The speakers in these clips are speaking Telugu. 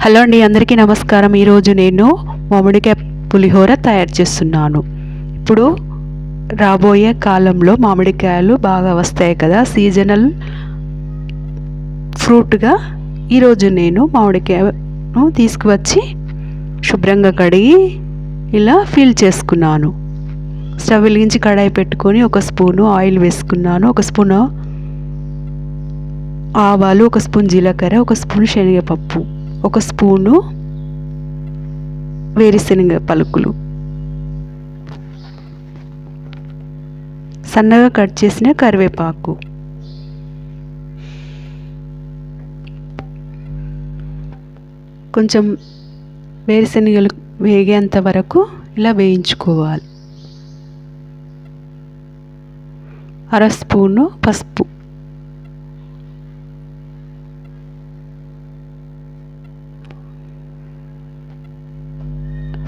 హలో అండి అందరికీ నమస్కారం. ఈరోజు నేను మామిడికాయ పులిహోర తయారు చేస్తున్నాను. ఇప్పుడు రాబోయే కాలంలో మామిడికాయలు బాగా వస్తాయి కదా సీజనల్ ఫ్రూట్గా ఈరోజు నేను మామిడికాయను తీసుకువచ్చి శుభ్రంగా కడిగి ఇలా ఫీల్ చేసుకున్నాను. స్టవ్ వెలిగించి కడాయి పెట్టుకొని ఒక స్పూను ఆయిల్ వేసుకున్నాను. ఒక స్పూన్ ఆవాలు ఒక స్పూన్ జీలకర్ర ఒక స్పూన్ శనగపప్పు. ఒక స్పూను వేరుశనగ పలుకులు. సన్నగా కట్ చేసిన కరివేపాకు. కొంచెం వేరుశనగలు వేగేంత వరకు ఇలా వేయించుకోవాలి. అర స్పూను పసుపు.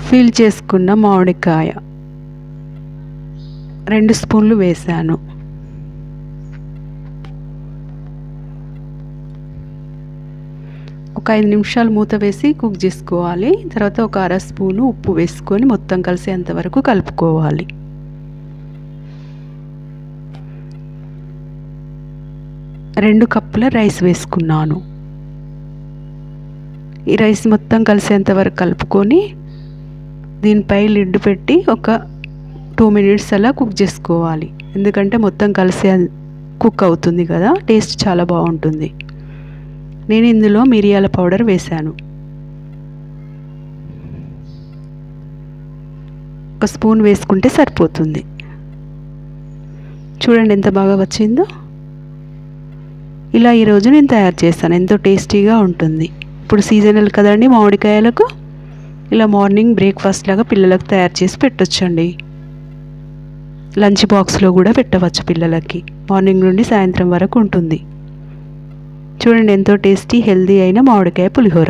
ఫీల్ చేసుకున్న మామిడికాయ. రెండు స్పూన్లు వేసాను ఒక ఐదు నిమిషాలు మూత వేసి కుక్ చేసుకోవాలి. తర్వాత ఒక అర స్పూను ఉప్పు వేసుకొని మొత్తం కలిసేంత వరకు కలుపుకోవాలి. రెండు కప్పుల రైస్ వేసుకున్నాను. ఈ రైస్ మొత్తం కలిసేంత వరకు కలుపుకొని దీనిపై లిడ్ పెట్టి ఒక టూ మినిట్స్ అలా కుక్ చేసుకోవాలి. ఎందుకంటే మొత్తం కలిసే కుక్ అవుతుంది కదా టేస్ట్ చాలా బాగుంటుంది. నేను ఇందులో మిరియాల పౌడర్ వేశాను. ఒక స్పూన్ వేసుకుంటే సరిపోతుంది. చూడండి ఎంత బాగా వచ్చిందో. ఇలా ఈరోజు నేను తయారు చేస్తాను ఎంతో టేస్టీగా ఉంటుంది. ఇప్పుడు సీజనల్ కదండి మామిడికాయలకు? ఇలా మార్నింగ్ బ్రేక్ఫాస్ట్ లాగా పిల్లలకు తయారు చేసి పెట్టొచ్చండి. లంచ్ బాక్స్లో కూడా పెట్టవచ్చు పిల్లలకి. మార్నింగ్ నుండి సాయంత్రం వరకు ఉంటుంది. చూడండి ఎంతో టేస్టీ హెల్దీ అయిన మామిడికాయ పులిహోర.